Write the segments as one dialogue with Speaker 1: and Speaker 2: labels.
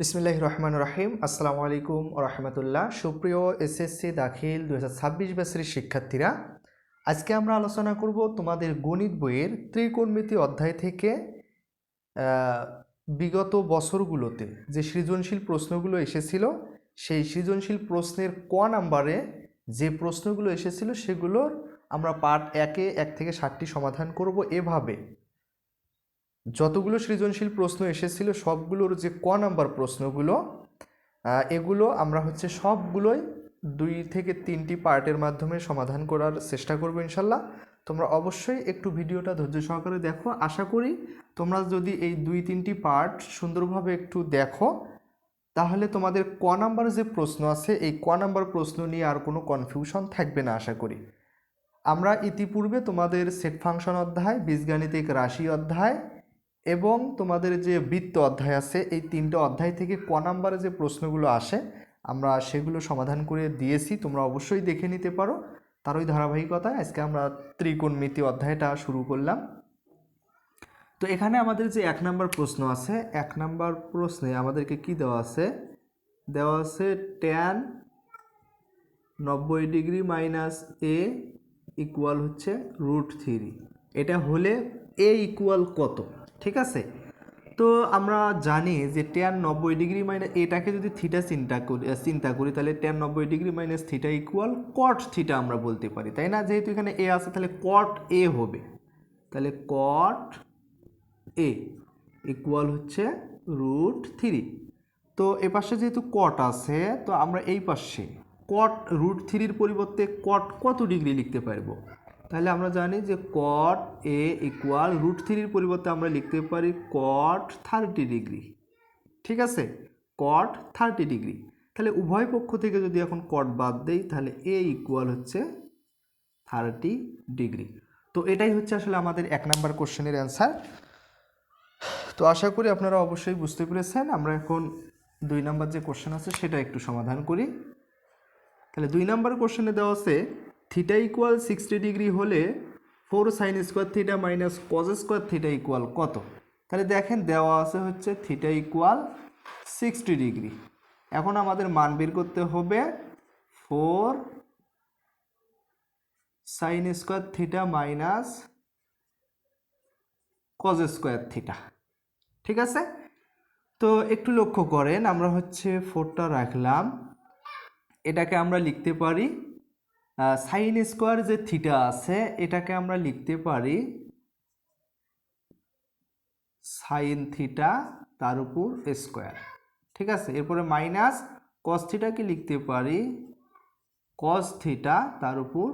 Speaker 1: বিসমিল্লাহ রহমান রাহিম। আসসালামু আলাইকুম রহমতুল্লাহ। সুপ্রিয় এসএসসি দাখিল দু হাজার ছাব্বিশ বছরের শিক্ষার্থীরা, আজকে আমরা আলোচনা করব তোমাদের গণিত বইয়ের ত্রিকোণমিতি অধ্যায় থেকে বিগত বছরগুলোতে যে সৃজনশীল প্রশ্নগুলো এসেছিল, সেই সৃজনশীল প্রশ্নের ক নাম্বারে যে প্রশ্নগুলো এসেছিল, সেগুলোর আমরা পার্ট একে এক থেকে ষাটটি সমাধান করব এভাবে। যতগুলো সৃজনশীল প্রশ্ন এসেছিল, সবগুলোর যে ক নাম্বার প্রশ্নগুলো এগুলো আমরা হচ্ছে সবগুলোই দুই থেকে তিনটি পার্টের মাধ্যমে সমাধান করার চেষ্টা করব ইনশাল্লাহ। তোমরা অবশ্যই একটু ভিডিওটা ধৈর্য সহকারে দেখো। আশা করি তোমরা যদি এই দুই তিনটি পার্ট সুন্দরভাবে একটু দেখো, তাহলে তোমাদের ক নাম্বার যে প্রশ্ন আছে, এই ক নাম্বার প্রশ্ন নিয়ে আর কোনো কনফিউশন থাকবে না, আশা করি। আমরা ইতিপূর্বে তোমাদের সেট ফাংশন অধ্যায়, বীজগাণিতিক রাশি অধ্যায় এবং তোমাদের যে বৃত্ত অধ্যায় আছে, এই তিনটে অধ্যায় থেকে ক নাম্বারে যে প্রশ্নগুলো আসে, আমরা সেগুলো সমাধান করে দিয়েছি, তোমরা অবশ্যই দেখে নিতে পারো। তার ওই ধারাবাহিকতায় আজকে আমরা ত্রিকোণমিতি অধ্যায়টা শুরু করলাম। তো এখানে আমাদের যে এক নাম্বার প্রশ্ন আছে, এক নাম্বার প্রশ্নে আমাদেরকে কি দেওয়া আছে? দেওয়া আছে ট্যান নব্বই ডিগ্রি মাইনাস এ ইকুয়াল হচ্ছে রুট থ্রি এটা হলে এ ইকুয়াল কত? ঠিক আছে? তো আমরা জানি যে ট্যান নব্বই ডিগ্রি মাইনাস এটাকে যদি থিটা চিন্তা করি চিন্তা করি, তাহলে ট্যান নব্বই degree minus theta equal cot theta আমরা বলতে পারি, তাই না? যেহেতু এখানে এ আছে, তাহলে কট এ হবে। তাহলে কট এ ইকুয়াল হচ্ছে রুট থ্রি তো এ পাশে যেহেতু কট আছে, তো আমরা এই পাশে কট রুট থ্রির পরিবর্তে কট কত ডিগ্রি লিখতে পারব? তাহলে আমরা জানি যে কট এ ইকুয়াল রুট থ্রির পরিবর্তে আমরা লিখতে পারি কট থার্টি ডিগ্রি ঠিক আছে? কট থার্টি ডিগ্রি তাহলে উভয় পক্ষ থেকে যদি এখন কট বাদ দেই, তাহলে এ ইকুয়াল হচ্ছে থার্টি ডিগ্রি তো এটাই হচ্ছে আসলে আমাদের এক নাম্বার কোশ্চেনের অ্যান্সার তো আশা করি আপনারা অবশ্যই বুঝতে পেরেছেন। আমরা এখন দুই নাম্বার যে কোশ্চেন আছে, সেটা একটু সমাধান করি। তাহলে দুই নাম্বার কোশ্চেনে দেওয়া আছে থিটা ইকুয়াল সিক্সটি ডিগ্রি হলে four sine square theta minus cos square theta equal কত? তাহলে দেখেন দেওয়া আছে হচ্ছে থিটা ইকুয়াল সিক্সটি ডিগ্রি এখন আমাদের মান বের করতে হবে four sine square theta minus cos square theta ঠিক আছে? তো একটু লক্ষ্য করেন, আমরা হচ্ছে ফোরটা রাখলাম। এটাকে আমরা লিখতে পারি সাইন স্কোয়ার যে থিটা আছে, এটাকে আমরা লিখতে পারি সাইন থিটা তার উপর স্কোয়ার ঠিক আছে? এরপরে মাইনাস কস থিটাকে লিখতে পারি কস থিটা তার উপর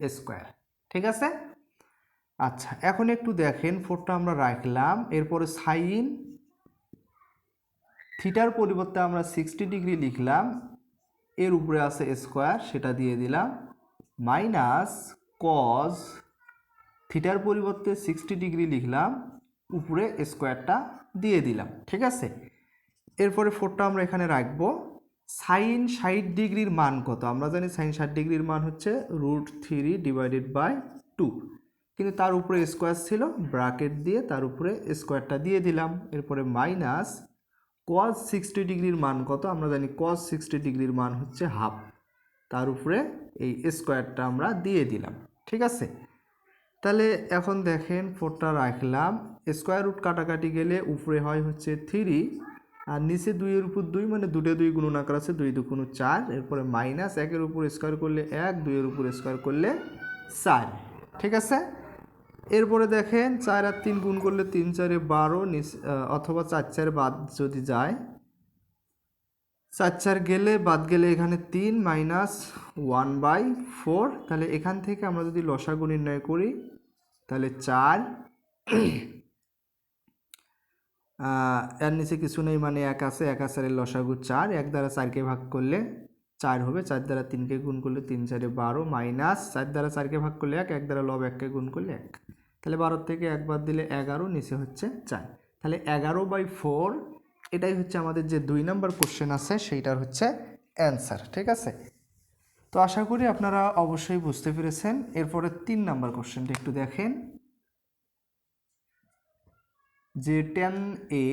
Speaker 1: স্কোয়ার ঠিক আছে? আচ্ছা এখন একটু দেখেন ফোরটা আমরা রাখলাম। এরপরে সাইন থিটার পরিবর্তে আমরা সিক্সটি ডিগ্রি লিখলাম। এর উপরে আছে স্কোয়ার সেটা দিয়ে দিলাম। মাইনাস কজ থিটার পরিবর্তে সিক্সটি ডিগ্রি লিখলাম, উপরে স্কোয়ারটা দিয়ে দিলাম, ঠিক আছে? এরপরে ফোরটা আমরা এখানে রাখব। সাইন ষাট ডিগ্রির মান কত? আমরা জানি সাইন ষাট ডিগ্রির মান হচ্ছে root three divided by two কিন্তু তার উপরে স্কোয়ার ছিল ব্রাকেট দিয়ে তার উপরে স্কোয়ারটা দিয়ে দিলাম। এরপরে মাইনাস কজ সিক্সটি ডিগ্রির মান কত? আমরা জানি কজ সিক্সটি ডিগ্রির মান হচ্ছে হাফ তার উপরে এই স্কোয়ারটা আমরা দিয়ে দিলাম, ঠিক আছে? তাহলে এখন দেখেন ফোরটা রাখলাম। স্কোয়ার রুট কাটাকাটি গেলে উপরে হয় হচ্ছে থ্রি আর নিচে দুইয়ের উপর দুই মানে দুটো দুই গুণ আকার আছে দুই দু কোনো চার, এরপরে মাইনাস একের উপর স্কোয়ার করলে এক, দুইয়ের উপর স্কোয়ার করলে চার, ঠিক আছে? এরপরে দেখেন চার আর তিন গুণ করলে তিন চারে বারো অথবা চার চার বাদ যদি যায় চার চার গেলে বাদ গেলে এখানে তিন মাইনাস ওয়ান বাই ফোর। তাহলে এখান থেকে আমরা যদি লসাগু নির্ণয় করি, তাহলে চার। এর নিচে কিছু নেই মানে এক আছে, এক আচারের লসাগু চার। এক দ্বারা চারকে ভাগ করলে চার হবে, চার দ্বারা তিনকে গুণ করলে তিন, চারে বারো, মাইনাস চার দ্বারা চারকে ভাগ করলে এক এক দ্বারা লব এককে গুণ করলে এক। তাহলে বারো থেকে একবার দিলে এগারো, নিচে হচ্ছে চার। তাহলে এগারো বাই ফোর এটাই হচ্ছে আমাদের যে দুই নম্বর কোশ্চেন আছে, সেইটার হচ্ছে অ্যান্সার ঠিক আছে? তো আশা করি আপনারা অবশ্যই বুঝতে পেরেছেন। এরপরে তিন নাম্বার কোশ্চেনটা একটু দেখেন। যে টেন এ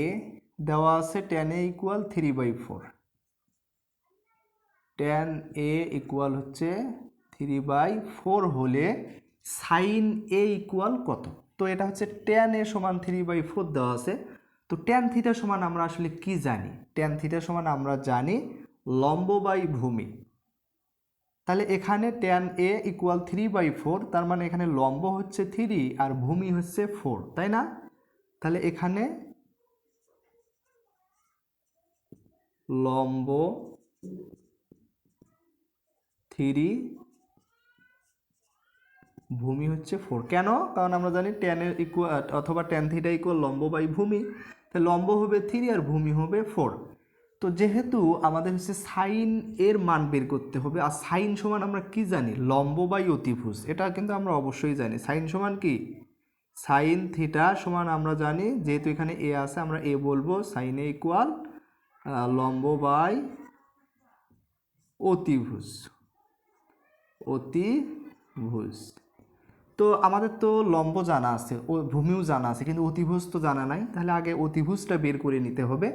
Speaker 1: দেওয়া আছে tan A equal three by four tan A equal হচ্ছে থ্রি বাই ফোর হলে সাইন এ ইকুয়াল কত? তো এটা হচ্ছে টেন এ সমান থ্রি বাই ফোর দেওয়া আছে। তো টেন থিটা সমান আমরা আসলে কি জানি? টেন থিটা সমান আমরা জানি লম্ব বাই ভূমি তাহলে এখানে tan A equal three by four তার মানে এখানে লম্ব হচ্ছে থ্রি আর ভূমি হচ্ছে ফোর তাই না? তাহলে এখানে লম্ব থ্রি ভূমি হচ্ছে ফোর কেন? কারণ আমরা জানি টেনের ইকুয়াল অথবা টেন থিটা ইকুয়াল লম্ব বাই ভূমি তাহলে লম্ব হবে থ্রি আর ভূমি হবে ফোর তো যেহেতু আমাদের হচ্ছে সাইন এর মান বের করতে হবে, আর সাইন সমান আমরা কি জানি? লম্ব বাই অতিভুজ। এটা কিন্তু আমরা অবশ্যই জানি। সাইন সমান কি? সাইন থিটা সমান আমরা জানি, যেহেতু এখানে এ আছে, আমরা এ বলব সাইন এ ইকুয়াল লম্ব বাই অতিভুজ। অতিভুজ। তো আমাদের তো লম্ব জানা আছে, ও ভূমিও জানা আছে, কিন্তু অতিভুজ তো জানা নাই। তাহলে আগে অতিভুজটা বের করে নিতে হবে।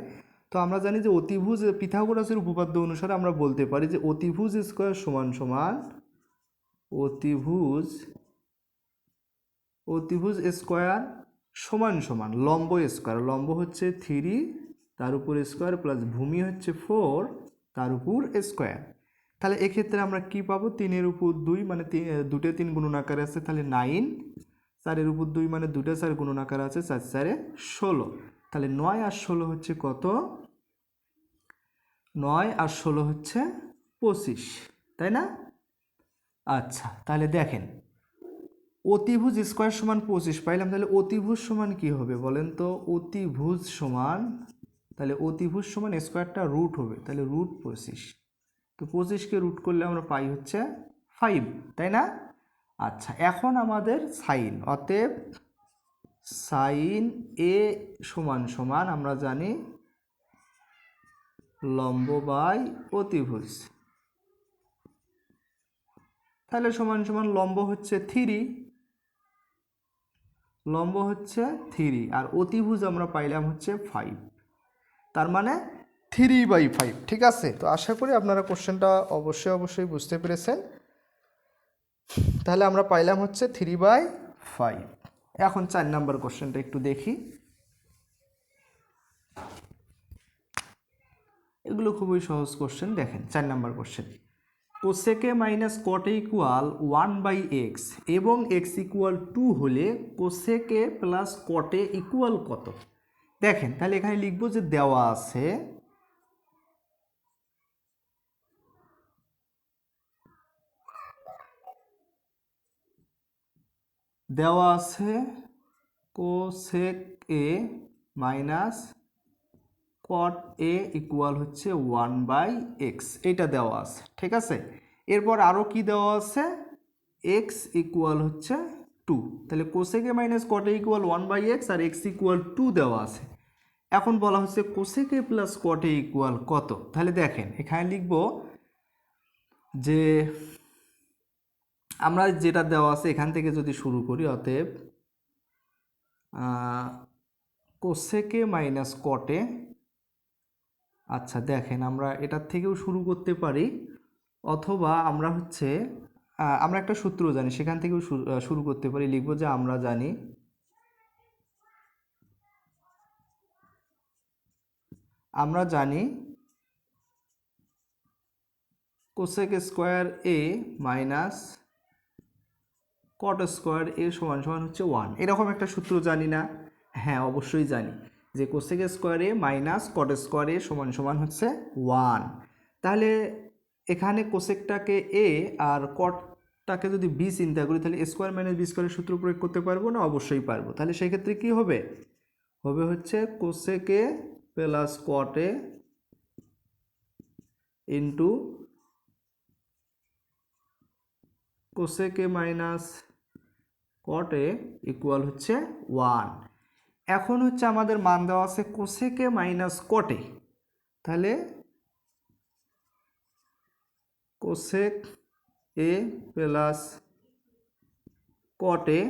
Speaker 1: তো আমরা জানি যে অতিভুজ পিথাগোরাসের উপপাদ্য অনুসারে আমরা বলতে পারি যে অতিভুজ স্কোয়ার সমান সমান অতিভুজ অতিভুজ স্কোয়ার সমান সমান, লম্ব স্কোয়ার। লম্ব হচ্ছে থ্রি তার উপর স্কোয়ার প্লাস ভূমি হচ্ছে ফোর তার উপর স্কোয়ার। তাহলে এক্ষেত্রে আমরা কি পাবো? তিনের উপর দুই মানে দুটো তিন আকারে আছে, তাহলে নাইন। চারের উপর দুই মানে দুটো চার গুণনাকার আছে, চার, চারে ষোলো। তাহলে নয় আর ষোলো হচ্ছে কত? নয় আর ষোলো হচ্ছে পঁচিশ, তাই না? আচ্ছা তাহলে দেখেন। অতিভুজ স্কোয়ার সমান পঁচিশ পাইলাম, তাহলে অতিভুজ সমান কি হবে বলেন তো? অতিভুজ সমান, তাহলে অতিভুজ সমান স্কোয়ারটা রুট হবে, তাহলে রুট পঁচিশ। তো পঁচিশকে রুট করলে আমরা পাই হচ্ছে ফাইভ তাই না? আচ্ছা এখন আমাদের সাইন অতএব সাইন এ সমান সমান আমরা জানি লম্ব বাই অতিভুজ। তাহলে সমান সমান লম্ব হচ্ছে থ্রি লম্ব হচ্ছে থ্রি আর অতিভুজ আমরা পাইলাম হচ্ছে ফাইভ তার মানে থ্রি বাই ফাইভ ঠিক আছে? তো আশা করি আপনারা কোশ্চেনটা অবশ্যই অবশ্যই বুঝতে পেরেছেন। তাহলে আমরা পাইলাম হচ্ছে থ্রি বাই ফাইভ এখন চার নাম্বার কোশ্চেনটা একটু দেখি। এগুলো খুবই সহজ কোশ্চেন দেখেন, চার number question cosec minus cot equal one by x এবং এক্স ইকুয়াল টু হলে কোসেকে প্লাস কটে ইকুয়াল কত? দেখেন, তাহলে এখানে লিখব যে দেওয়া আছে দেওয়া আছে cosec A minus cot A equal হচ্ছে ওয়ান বাই এক্স এটা দেওয়া আছে, ঠিক আছে? এরপর আরও কি দেওয়া আছে? এক্স ইকুয়াল হচ্ছে টু তাহলে cosec A minus cot equal one by x R x equal two দেওয়া আছে। এখন বলা হচ্ছে কোসেকে প্লাস কট ইকুয়াল কত? তাহলে দেখেন, এখানে লিখব যে আমরা যেটা দেওয়া আছে এখান থেকে যদি শুরু করি, অতএব কোসেকে মাইনাস কটে আচ্ছা দেখেন আমরা এটার থেকেও শুরু করতে পারি, অথবা আমরা হচ্ছে আমরা একটা সূত্র জানি, সেখান থেকেও শুরু করতে পারি, লিখব যে আমরা জানি আমরা জানি cosec square A minus cot square A সমান সমান হচ্ছে ওয়ান এরকম একটা সূত্র জানি না। হ্যাঁ অবশ্যই জানি। যে কোসেক স্কোয়ারে মাইনাস কট স্কোয়ার সমান সমান হচ্ছে ওয়ান তাহলে এখানে কোসেকটাকে এ আর কটটাকে যদি বি চিন্তা করি, তাহলে স্কোয়ার মাইনাস বি স্কোয়ারের সূত্র প্রয়োগ করতে পারব না? অবশ্যই পারব। তাহলে সেই ক্ষেত্রে কি হবে? হবে হচ্ছে cosec A plus cot A into cosec A minus cot A equal হচ্ছে ওয়ান এখন হচ্ছে আমাদের মান দেওয়া আছে কোসেকে মাইনাস কটে তাহলে কোসেক এ প্লাস কটে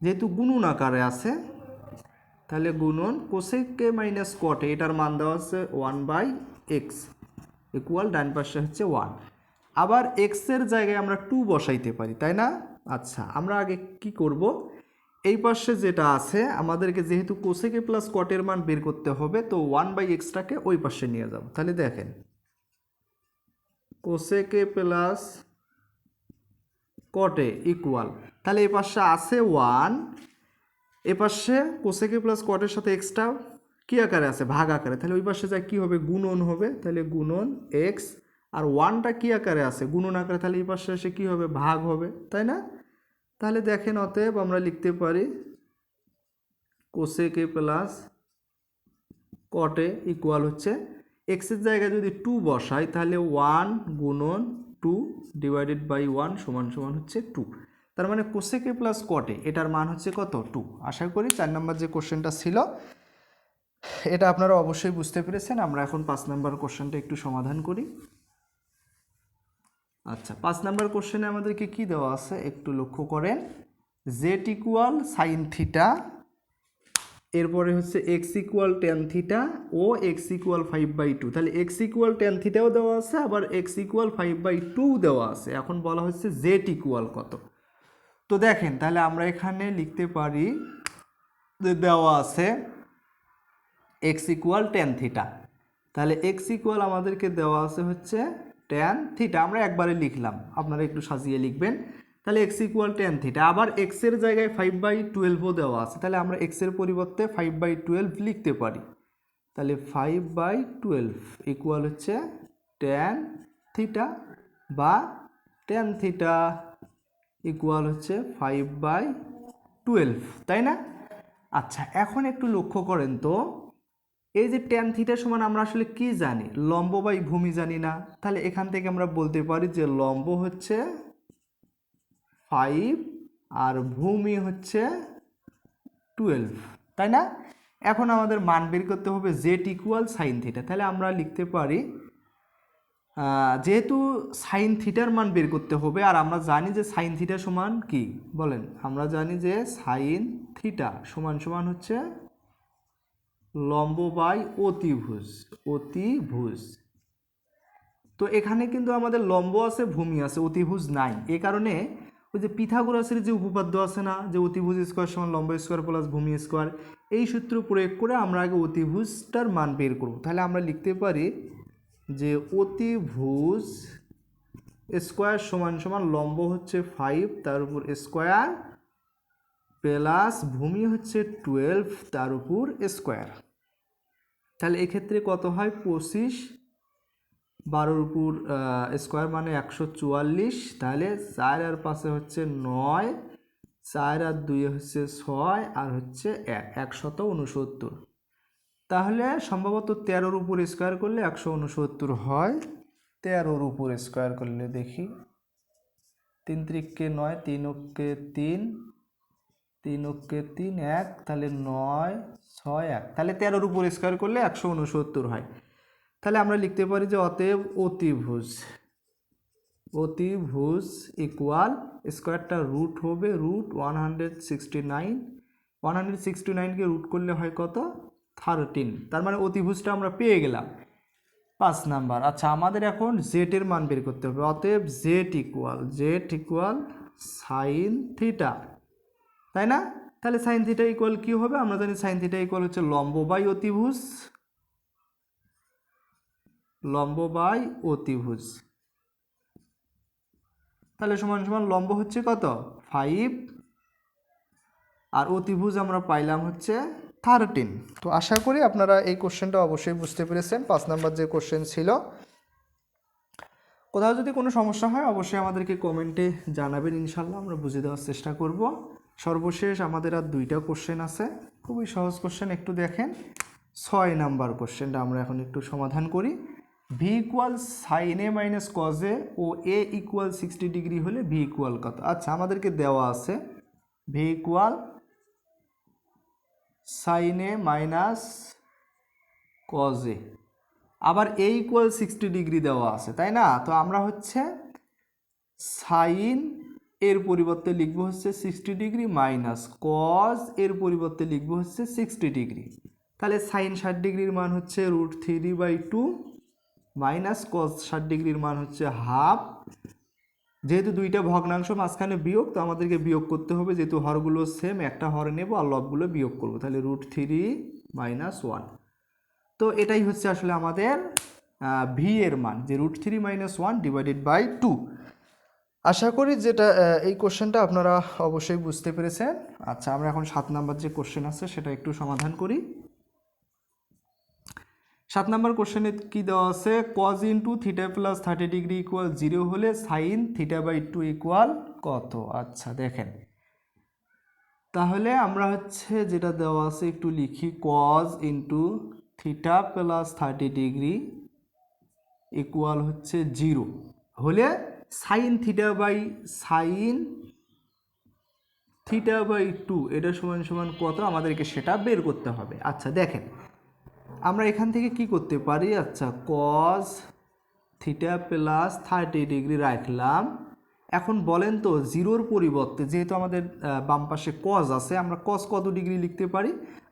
Speaker 1: যেহেতু গুণন আকারে আছে, তাহলে গুণন কোসেকে মাইনাস কটে এটার মান দেওয়া আছে ওয়ান বাই এক্স ইকুয়াল ডান পাশে হচ্ছে ওয়ান আবার এক্সের জায়গায় আমরা টু বসাইতে পারি, তাই না? আচ্ছা আমরা আগে কি করব? এই পাশে যেটা আছে, আমাদেরকে যেহেতু কোসেকে প্লাস কটের মান বের করতে হবে, তো ওয়ান বাই এক্সটাকে ওই পাশে নিয়ে যাব। তাহলে দেখেন কোসেকে প্লাস কটে ইকুয়াল তাহলে এই পাশে আছে ওয়ান এ পাশে কোসেকে প্লাস কটের সাথে এক্সটা কী আকারে আছে? ভাগ আকারে। তাহলে ওই পাশে যা কী হবে? গুণন হবে। তাহলে গুণন এক্স আর ওয়ানটা কী আকারে আছে? গুণন আকারে তাহলে এই পাশে এসে কী হবে? ভাগ হবে, তাই না? তাহলে দেখেন অতএব আমরা লিখতে পারি কোসেকে প্লাস কটে ইকুয়াল হচ্ছে এক্সের জায়গায় যদি টু বসাই, তাহলে ওয়ান গুণন টু ডিভাইডেড বাই ওয়ান সমান সমান হচ্ছে টু তার মানে কোসেকে প্লাস কটে এটার মান হচ্ছে কত? টু আশা করি চার নম্বর যে কোশ্চেনটা ছিল, এটা আপনারা অবশ্যই বুঝতে পেরেছেন। আমরা এখন পাঁচ নম্বর কোশ্চেনটা একটু সমাধান করি। আচ্ছা পাঁচ নাম্বার কোশ্চেনে আমাদেরকে কি দেওয়া আছে? একটু লক্ষ্য করেন। জেট ইকুয়াল সাইন থিটা এরপরে হচ্ছে x equal tan theta O x equal five by two তাহলে এক্স ইকুয়াল টেন থিটাও দেওয়া আছে, আবার x equal five by two দেওয়া আছে। এখন বলা হচ্ছে জেট ইকুয়াল কত? তো দেখেন, তাহলে আমরা এখানে লিখতে পারি, যে দেওয়া আছে এক্স ইকুয়াল টেন থিটা তাহলে এক্স ইকুয়াল আমাদেরকে দেওয়া আছে হচ্ছে টেন থিটা আমরা একবারে লিখলাম। আপনারা একটু সাজিয়ে লিখবেন। তাহলে এক্স ইকুয়াল টেন থিটা আবার এক্সের জায়গায় ফাইভ বাই টুয়েলভও দেওয়া আছে। তাহলে আমরা এক্সের পরিবর্তে ফাইভ বাই টুয়েলভ লিখতে পারি। তাহলে ফাইভ বাই টুয়েলভ ইকুয়াল হচ্ছে টেন থিটা বা টেন থিটা ইকুয়াল হচ্ছে ফাইভ বাই টুয়েলভ তাই না? আচ্ছা এখন একটু লক্ষ্য করেন তো। এই যে টেন থিটা সমান আমরা আসলে কি জানি? লম্ব বাই ভূমি জানি না। তাহলে এখান থেকে আমরা বলতে পারি যে লম্ব হচ্ছে ফাইভ আর ভূমি হচ্ছে টুয়েলভ তাই না? এখন আমাদের মান বের করতে হবে জেট ইকুয়াল সাইন থিটা তাহলে আমরা লিখতে পারি যেহেতু সাইন থিটার মান বের করতে হবে, আর আমরা জানি যে সাইন থিটা সমান কি? বলেন, আমরা জানি যে সাইন থিটা সমান সমান হচ্ছে লম্ব বাই অতিভুজ অতিভুজ। তো এখানে কিন্তু আমাদের লম্ব আছে, ভূমি আছে, অতিভুজ নাই। এ কারণে ওই যে পিথাগোরাসের যে উপপাদ্য আছে না, যে অতিভুজ স্কোয়ার সমান লম্ব স্কোয়ার প্লাস ভূমি স্কোয়ার, এই সূত্র প্রয়োগ করে আমরা আগে অতিভুজটার মান বের করব। তাহলে আমরা লিখতে পারি যে অতিভুজ স্কোয়ার সমান সমান লম্ব হচ্ছে ফাইভ তার উপর স্কোয়ার প্লাস ভূমি হচ্ছে টুয়েলভ তার উপর স্কোয়ার। তাহলে এক্ষেত্রে কত হয়? পঁচিশ বারোর উপর স্কোয়ার মানে একশো চুয়াল্লিশ। তাহলে চার আর পাশে হচ্ছে নয়, চার আর দুই হচ্ছে ছয়, আর হচ্ছে এক, একশত উনসত্তর। তাহলে সম্ভবত তেরোর উপর স্কোয়ার করলে একশো উনসত্তর হয়। তেরোর উপর স্কোয়ার করলে দেখি, তিন ত্রিককে নয় তিন ওকে তিন তিন ওকে তিন এক, তাহলে নয়, ছয় এক। তাহলে তেরোর উপর স্কোয়ার করলে একশো উনসত্তর হয়। তাহলে আমরা লিখতে পারি যে অতএব অতিভুজ অতিভুজ ইকুয়াল স্কোয়ারটা রুট হবে root one hundred sixty nine one hundred sixty নাইনকে root করলে হয় কত? থার্টিন তার মানে অতিভুজটা আমরা পেয়ে গেলাম। পাঁচ নাম্বার। আচ্ছা আমাদের এখন জেটের মান বের করতে হবে। অতএব z equal z equal sine theta তাই না? তাহলে সাইন থিটা ইকুয়াল কী হবে? আমরা জানি সাইন থিটা ইকুয়াল হচ্ছে লম্ব বাই অতিভুজ। লম্ব বাই অতিভুজ। তাহলে সমান সমান লম্ব হচ্ছে কত? ফাইভ আর অতিভুজ আমরা পাইলাম হচ্ছে থার্টিন তো আশা করি আপনারা এই কোশ্চেনটা অবশ্যই বুঝতে পেরেছেন। পাঁচ নাম্বার যে কোশ্চেন ছিল। কোথাও যদি কোনো সমস্যা হয়, অবশ্যই আমাদেরকে কমেন্টে জানাবেন। ইনশাল্লাহ আমরা বুঝে দেওয়ার চেষ্টা করব। সর্বশেষ আমাদের আর দুইটা কোশ্চেন আছে। খুবই সহজ কোশ্চেন একটু দেখেন। ছয় নাম্বার কোশ্চেনটা আমরা এখন একটু সমাধান করি। V equal sine A minus cos A O A equal sixty degree হলে ভি ইকুয়াল কত? আচ্ছা আমাদেরকে দেওয়া আছে। V equal sine A minus cos A আবার এ ইকুয়াল সিক্সটি ডিগ্রি দেওয়া আছে, তাই না? তো আমরা হচ্ছে সাইন এর পরিবর্তে লিখব হচ্ছে সিক্সটি ডিগ্রি মাইনাস কজ এর পরিবর্তে লিখব হচ্ছে সিক্সটি ডিগ্রি তাহলে সাইন ষাট ডিগ্রির মান হচ্ছে root three by two minus cos ষাট ডিগ্রির মান হচ্ছে হাফ যেহেতু দুইটা ভগ্নাংশ মাঝখানে বিয়োগ, তো আমাদেরকে বিয়োগ করতে হবে। যেহেতু হরগুলো সেম একটা হর নেব আর লবগুলো বিয়োগ করব। তাহলে রুট থ্রি মাইনাস ওয়ান তো এটাই হচ্ছে আসলে আমাদের ভি এর মান। যে root three minus one divided by two আশা করি যেটা এই কোশ্চেনটা আপনারা অবশ্যই বুঝতে পেরেছেন। আচ্ছা আমরা এখন সাত নাম্বার যে কোশ্চেন আছে, সেটা একটু সমাধান করি। সাত নাম্বার কোশ্চেনে কি দেওয়া আছে? Cos into theta plus thirty degree equal zero হলে sine theta by two equal কত? আচ্ছা দেখেন। তাহলে আমরা হচ্ছে যেটা দেওয়া আছে, একটু লিখি। Cos into theta plus thirty degree equal হচ্ছে জিরো হলে sine theta by sine theta by two এটা সমান সমান কত? আমাদেরকে সেটা বের করতে হবে। আচ্ছা দেখেন। আমরা এখান থেকে কি করতে পারি? আচ্ছা cos theta plus thirty degree রাখলাম। এখন বলেন তো, জিরোর পরিবর্তে যেহেতু আমাদের বাম পাশে কজ আছে, আমরা কজ কত ডিগ্রি লিখতে পারি?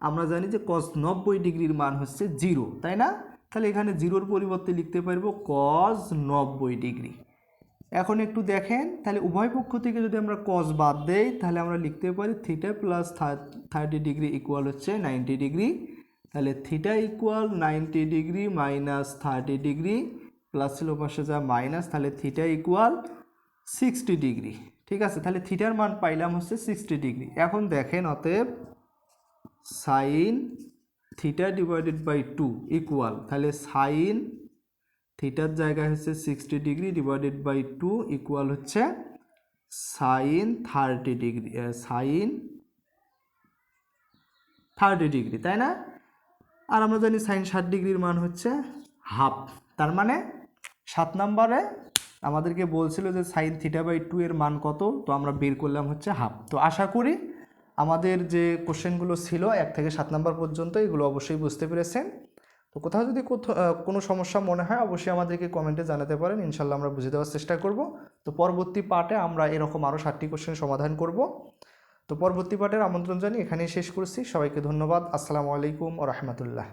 Speaker 1: আমরা জানি যে কজ নব্বই ডিগ্রির মান হচ্ছে জিরো, তাই না? তাহলে এখানে জিরোর পরিবর্তে লিখতে পারব কজ নব্বই ডিগ্রি এখন একটু দেখেন, তাহলে উভয় পক্ষ থেকে যদি আমরা কজ বাদ দেই, তাহলে আমরা লিখতে পারি theta plus thirty degree equal হচ্ছে নাইনটি ডিগ্রি তাহলে theta equal ninety degree minus thirty degree plus ছিল পাশে যা মাইনাস তাহলে থিটা ইকুয়াল সিক্সটি ডিগ্রি ঠিক আছে? তাহলে থিটার মান পাইলাম হচ্ছে সিক্সটি ডিগ্রি এখন দেখেন অতএব sine theta divided by two equal তাহলে সাইন থিটার জায়গায় হচ্ছে sixty degree divided by two equal হচ্ছে sine thirty degree sine thirty degree তাই না? আর আমরা জানি সাইন ষাট ডিগ্রির মান হচ্ছে হাফ তার মানে সাত নম্বরে আমাদেরকে বলছিল যে সাইন থিটা বাই টু এর মান কত? তো আমরা বের করলাম হচ্ছে হাফ তো আশা করি আমাদের যে কোশ্চেনগুলো ছিল, এক থেকে সাত নাম্বার পর্যন্ত, এগুলো অবশ্যই বুঝতে পেরেছেন। তো কোথাও যদি কোনো সমস্যা মনে হয়, অবশ্যই আমাদেরকে কমেন্টে জানাতে পারেন ইনশাল্লাহ আমরা বুঝে দেওয়ার চেষ্টা করব। তো পরবর্তী পার্টে আমরা এরকম আরও সাতটি কোশ্চেন সমাধান করব। তো পরবর্তী পার্টের আমন্ত্রণ জানিয়ে এখানেই শেষ করছি। সবাইকে ধন্যবাদ। আসসালামু আলাইকুম ও রহমতুল্লাহ।